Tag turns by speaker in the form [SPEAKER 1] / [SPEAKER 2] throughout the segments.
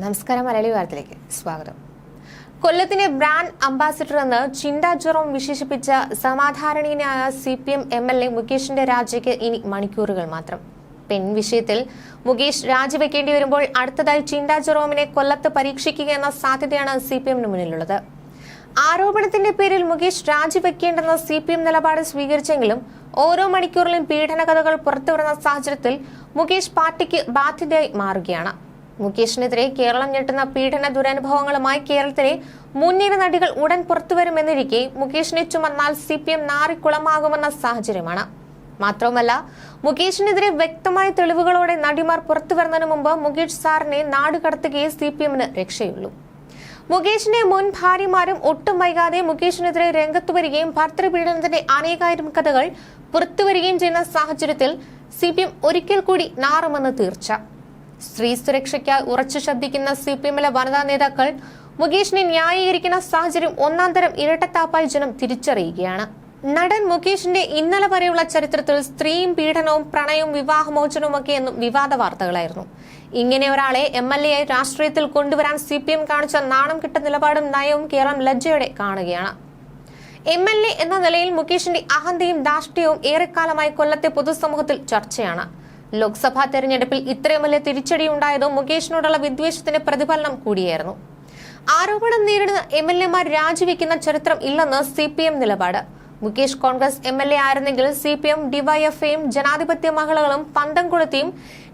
[SPEAKER 1] നമസ്കാരം മലയാളി വാർത്തയിലേക്ക് സ്വാഗതം. കൊല്ലത്തിന്റെ ബ്രാൻഡ് അംബാസിഡർ എന്ന് ചിന്താ ജെറോം വിശേഷിപ്പിച്ച സമാധാരണീയനായ C P M M L A മുകേഷിന്റെ രാജിക്ക് ഇനി മണിക്കൂറുകൾ മാത്രം. പെൺ വിഷയത്തിൽ മുകേഷ് രാജിവെക്കേണ്ടി വരുമ്പോൾ അടുത്തതായി ചിന്താ ജെറോമിനെ കൊല്ലത്ത് പരീക്ഷിക്കുക എന്ന സാധ്യതയാണ് സി പി എമ്മിന് മുന്നിലുള്ളത്. ആരോപണത്തിന്റെ പേരിൽ മുകേഷ് രാജിവെക്കേണ്ടെന്ന സി പി എം നിലപാട് സ്വീകരിച്ചെങ്കിലും ഓരോ മണിക്കൂറിലും പീഡന കഥകൾ പുറത്തുവരുന്ന സാഹചര്യത്തിൽ മുകേഷ് പാർട്ടിക്ക് ബാധ്യതയായി മാറുകയാണ്. മുകേഷിനെതിരെ കേരളം ഞെട്ടുന്ന പീഡന ദുരനുഭവങ്ങളുമായി കേരളത്തിലെ മുൻനിര നടികൾ ഉടൻ പുറത്തുവരുമെന്നിരിക്കെ മുകേഷിനെ ചുമന്നാൽ സി പി എം നാറിക്കുളമാകുമെന്ന സാഹചര്യമാണ്. മാത്രവുമല്ല മുകേഷിനെതിരെ വ്യക്തമായ തെളിവുകളോടെ നടിമാർ പുറത്തുവരുന്നതിന് മുമ്പ് മുകേഷ് സാറിനെ നാടുകടത്തുകയെ സി പി എമ്മിന് രക്ഷയുള്ളൂ. മുകേഷിന്റെ മുൻ ഭാര്യമാരും ഒട്ടും വൈകാതെ മുകേഷിനെതിരെ രംഗത്തു വരികയും ഭർത്തൃപീഡനത്തിന്റെ അനേകായിരം കഥകൾ പുറത്തുവരികയും ചെയ്യുന്ന സാഹചര്യത്തിൽ സി പി എം ഒരിക്കൽ കൂടി നാറുമെന്ന് തീർച്ച. സ്ത്രീ സുരക്ഷയ്ക്കായി ഉറച്ചു ശബ്ദിക്കുന്ന സി പി എമ്മിലെ വനിതാ നേതാക്കൾ മുകേഷിനെ ന്യായീകരിക്കുന്ന സാഹചര്യം ഒന്നാം തരം ഇരട്ടത്താപ്പായി ജനം തിരിച്ചറിയുകയാണ്. നടൻ മുകേഷിന്റെ ഇന്നലെ വരെയുള്ള ചരിത്രത്തിൽ സ്ത്രീയും പീഡനവും പ്രണയവും വിവാഹമോചനവും ഒക്കെ എന്നും വിവാദ വാർത്തകളായിരുന്നു. ഇങ്ങനെ ഒരാളെ എം എൽ എ ആയി രാഷ്ട്രീയത്തിൽ കൊണ്ടുവരാൻ സി പി എം കാണിച്ച നാണം കിട്ട നിലപാടും നയവും കേരളം ലജ്ജയോടെ കാണുകയാണ്. എം എൽ എ എന്ന നിലയിൽ മുകേഷിന്റെ അഹന്തയും ദാഷ്ട്യവും ഏറെക്കാലമായി കൊല്ലത്തെ പൊതുസമൂഹത്തിൽ ചർച്ചയാണ്. ലോക്സഭാ തെരഞ്ഞെടുപ്പിൽ ഇത്രയും വലിയ തിരിച്ചടി ഉണ്ടായതും മുകേഷിനോടുള്ള വിദ്വേഷത്തിന്റെ പ്രതിഫലനം കൂടിയായിരുന്നു. ആരോപണം നേരിടുന്ന എം എൽ എമാർ രാജിവെക്കുന്ന ചരിത്രം ഇല്ലെന്ന് സി പി എം നിലപാട്. Mukesh Congress M L A ആയിരുന്നെങ്കിൽ സി പി എം ഡിവൈഎഫ്ഐയും ജനാധിപത്യ മഹിളകളും പന്തം കൊളുത്തിയും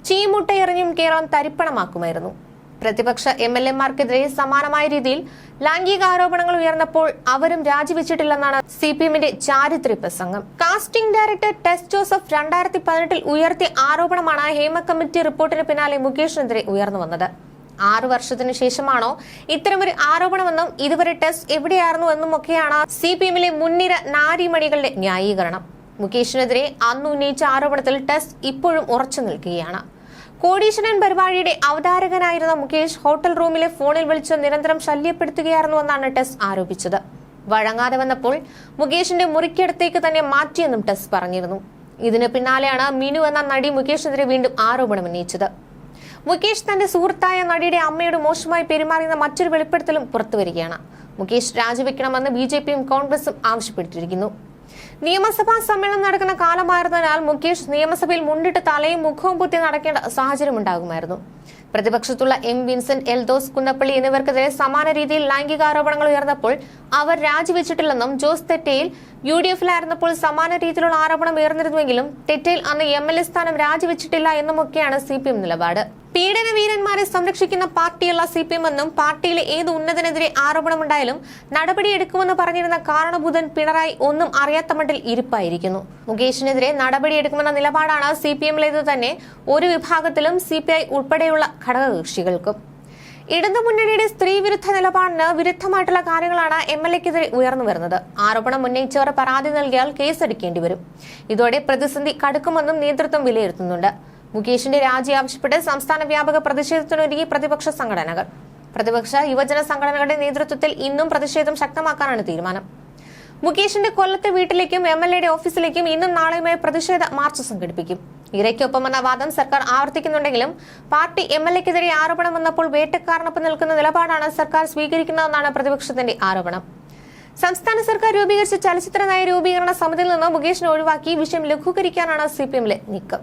[SPEAKER 1] ചീമുട്ടയെറിഞ്ഞും കേരളം തരിപ്പണമാക്കുമായിരുന്നു. പ്രതിപക്ഷ എം എൽ എമാർക്കെതിരെ സമാനമായ രീതിയിൽ ലൈംഗിക ആരോപണങ്ങൾ ഉയർന്നപ്പോൾ അവരും രാജിവെച്ചിട്ടില്ലെന്നാണ് സി പി എമ്മിന്റെ ചാരിത്രി പ്രസംഗം. കാസ്റ്റിംഗ് ഡയറക്ടർ ടെസ് ജോസഫ് രണ്ടായിരത്തി പതിനെട്ടിൽ ഉയർത്തിയ ആരോപണമാണ് ഹേമ കമ്മിറ്റി റിപ്പോർട്ടിന് പിന്നാലെ മുകേഷിനെതിരെ ഉയർന്നു വന്നത്. ആറു വർഷത്തിനു ശേഷമാണോ ഇത്തരമൊരു ആരോപണമെന്നും ഇതുവരെ ടെസ്റ്റ് എവിടെയായിരുന്നു എന്നുമൊക്കെയാണ് സി പി എമ്മിലെ മുൻനിര നാരിമണികളുടെ ന്യായീകരണം. മുകേഷിനെതിരെ അന്ന് ഉന്നയിച്ച ആരോപണത്തിൽ ടെസ്റ്റ് ഇപ്പോഴും ഉറച്ചു നിൽക്കുകയാണ്. കോടീശ്വരൻ പരിപാടിയുടെ അവതാരകനായിരുന്ന മുകേഷ് ഹോട്ടൽ റൂമിലെ ഫോണിൽ വിളിച്ച് നിരന്തരം ശല്യപ്പെടുത്തുകയായിരുന്നുവെന്നാണ് ടെസ് ആരോപിച്ചത്. വഴങ്ങാതെ വന്നപ്പോൾ മുകേഷിന്റെ മുറിക്കടുത്തേക്ക് തന്നെ മാറ്റിയെന്നും ടെസ് പറഞ്ഞിരുന്നു. ഇതിന് പിന്നാലെയാണ് മിനു എന്ന നടി മുകേഷിനെതിരെ വീണ്ടും ആരോപണം ഉന്നയിച്ചത്. മുകേഷ് തന്റെ സുഹൃത്തായ നടിയുടെ അമ്മയോട് മോശമായി പെരുമാറിയെന്ന മറ്റൊരു വെളിപ്പെടുത്തലും പുറത്തുവരികയാണ്. മുകേഷ് രാജിവെക്കണമെന്ന് ബി കോൺഗ്രസും ആവശ്യപ്പെട്ടിരിക്കുന്നു. നിയമസഭാ സമ്മേളനം നടക്കുന്ന കാലമായിരുന്നതിനാൽ മുകേഷ് നിയമസഭയിൽ മുണ്ടിട്ട് തലയും മുഖവും പൊത്തി നടക്കേണ്ട സാഹചര്യം ഉണ്ടാകുമായിരുന്നു പ്രതിപക്ഷത്തുള്ള എം വിൻസെന്റ് എൽദോസ് കുന്നപ്പള്ളി എന്നിവർക്കെതിരെ സമാന രീതിയിൽ ലൈംഗികാരോപണങ്ങൾ ഉയർന്നപ്പോൾ അവർ രാജിവെച്ചിട്ടില്ലെന്നും ജോസ് തെറ്റയിൽ യു ഡി എഫിലായിരുന്നപ്പോൾ സമാന രീതിയിലുള്ള ആരോപണം ഉയർന്നിരുന്നുവെങ്കിലും തെറ്റയിൽ അന്ന് എം എൽ എ സ്ഥാനം രാജിവെച്ചിട്ടില്ല എന്നുമൊക്കെയാണ് സി പി എം നിലപാട്. പീഡന വീരന്മാരെ സംരക്ഷിക്കുന്ന പാർട്ടിയല്ല സി പി എം എന്നും പാർട്ടിയിലെ ഏത് ഉന്നതനെതിരെ ആരോപണമുണ്ടായാലും നടപടിയെടുക്കുമെന്ന് പറഞ്ഞിരുന്ന കാരണബുധൻ പിണറായി ഒന്നും അറിയാത്ത മട്ടിൽ ഇരിപ്പായിരിക്കുന്നു. മുകേഷിനെതിരെ നടപടിയെടുക്കുമെന്ന നിലപാടാണ് സി പി എമ്മിലേത് തന്നെ ഒരു വിഭാഗത്തിലും സി പി ഐ ഉൾപ്പെടെയുള്ള ഘടകകക്ഷികൾക്കും. ഇടതുമുന്നണിയുടെ സ്ത്രീ വിരുദ്ധ നിലപാടിന് വിരുദ്ധമായിട്ടുള്ള കാര്യങ്ങളാണ് എം എൽ എക്കെതിരെ ഉയർന്നു വരുന്നത്. ആരോപണം ഉന്നയിച്ചവർ പരാതി നൽകിയാൽ കേസെടുക്കേണ്ടി വരും. ഇതോടെ പ്രതിസന്ധി കടുക്കുമെന്നും നേതൃത്വം വിലയിരുത്തുന്നുണ്ട്. മുകേഷിന്റെ രാജി ആവശ്യപ്പെട്ട് സംസ്ഥാന വ്യാപക പ്രതിഷേധത്തിനൊരുങ്ങി പ്രതിപക്ഷ സംഘടനകൾ. പ്രതിപക്ഷ യുവജന സംഘടനകളുടെ നേതൃത്വത്തിൽ ഇന്നും പ്രതിഷേധം ശക്തമാക്കാനാണ് തീരുമാനം. മുകേഷിന്റെ കൊല്ലത്തെ വീട്ടിലേക്കും എം എൽ എയുടെ ഓഫീസിലേക്കും ഇന്നും നാളെയുമായി പ്രതിഷേധ മാർച്ച് സംഘടിപ്പിക്കും. ഇരയ്ക്കൊപ്പമെന്ന വാദം സർക്കാർ ആവർത്തിക്കുന്നുണ്ടെങ്കിലും പാർട്ടി എം എൽ എക്കെതിരെ ആരോപണം വന്നപ്പോൾ വേട്ടക്കാരനൊപ്പം നിൽക്കുന്ന നിലപാടാണ് സർക്കാർ സ്വീകരിക്കുന്നതെന്നാണ് പ്രതിപക്ഷത്തിന്റെ ആരോപണം. സംസ്ഥാന സർക്കാർ രൂപീകരിച്ച ചലച്ചിത്ര നയ രൂപീകരണ സമിതിയിൽ നിന്ന് മുകേഷിനെ ഒഴിവാക്കി വിഷയം ലഘൂകരിക്കാനാണ് സി പി എമ്മിലെ നീക്കം.